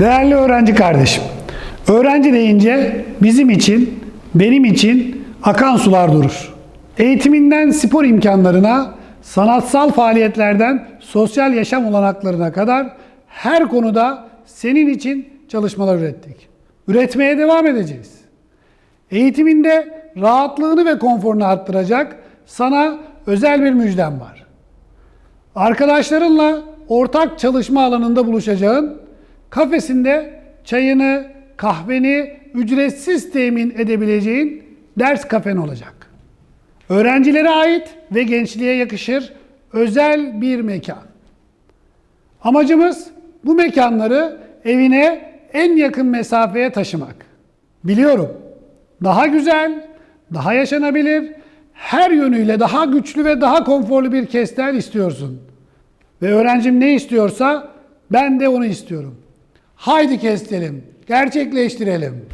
Değerli öğrenci kardeşim, öğrenci deyince bizim için, benim için akan sular durur. Eğitiminden spor imkanlarına, sanatsal faaliyetlerden sosyal yaşam olanaklarına kadar her konuda senin için çalışmalar ürettik. Üretmeye devam edeceğiz. Eğitiminde rahatlığını ve konforunu arttıracak sana özel bir müjdem var. Arkadaşlarınla ortak çalışma alanında buluşacağın, kafesinde çayını, kahveni ücretsiz temin edebileceğin ders kafen olacak. Öğrencilere ait ve gençliğe yakışır özel bir mekan. Amacımız bu mekanları evine en yakın mesafeye taşımak. Biliyorum. Daha güzel, daha yaşanabilir, her yönüyle daha güçlü ve daha konforlu bir kestel istiyorsun. Ve öğrencim ne istiyorsa ben de onu istiyorum. Haydi kestelim, gerçekleştirelim.